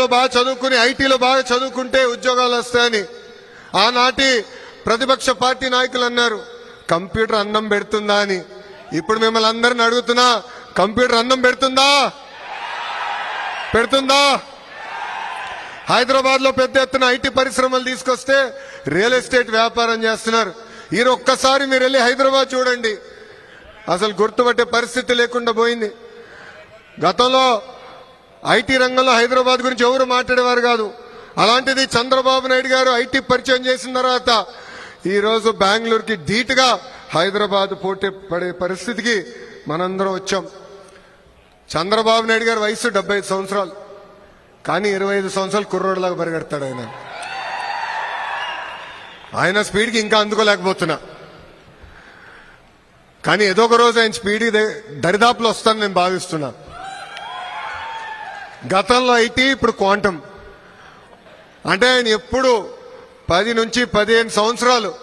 కాలేజీలో బాగా చదువుకుని ఐటీలో బాగా చదువుకుంటే ఉద్యోగాలు వస్తాయని. ఆనాటి ప్రతిపక్ష పార్టీ నాయకులు అన్నారు కంప్యూటర్ అన్నం పెడుతుందా? అని. ఇప్పుడు మిమ్మల్ని అందరిని అడుగుతున్నా కంప్యూటర్ అన్నం పెడుతుందా? పెడుతుందా? హైదరాబాద్లో పెద్ద ఎత్తున ఐటీ పరిశ్రమలు తీసుకొస్తే రియల్ ఎస్టేట్ వ్యాపారం చేస్తున్నారు. ఈ ఒక్కసారి మీరు వెళ్ళి హైదరాబాద్ చూడండి. అసలు గుర్తుపట్టే పరిస్థితి లేకుండా పోయింది. గతంలో ఐటీ రంగంలో హైదరాబాద్ గురించి ఎవరు మాట్లాడేవారు కాదు. అలాంటిది చంద్రబాబు నాయుడు గారు ఐటీ పరిచయం చేసిన తర్వాత ఈరోజు బెంగళూరుకి ధీటుగా హైదరాబాద్ పోటీ పడే పరిస్థితికి మనందరం వచ్చాం. చంద్రబాబు నాయుడు గారి వయసు డెబ్బై ఐదు సంవత్సరాలు. కానీ ఇరవై ఐదు సంవత్సరాలు కుర్రోడ్లాగా పరిగెడతాడు ఆయన. ఆయన స్పీడ్కి ఇంకా అందుకోలేకపోతున్నా. కానీ ఏదో ఒక రోజు ఆయన స్పీడ్ దరిదాపులో వస్తానని నేను భావిస్తున్నాను గతంలో ఐటీ ఇప్పుడు క్వాంటం. అంటే ఆయన ఎప్పుడు పది నుంచి పదిహేను సంవత్సరాలు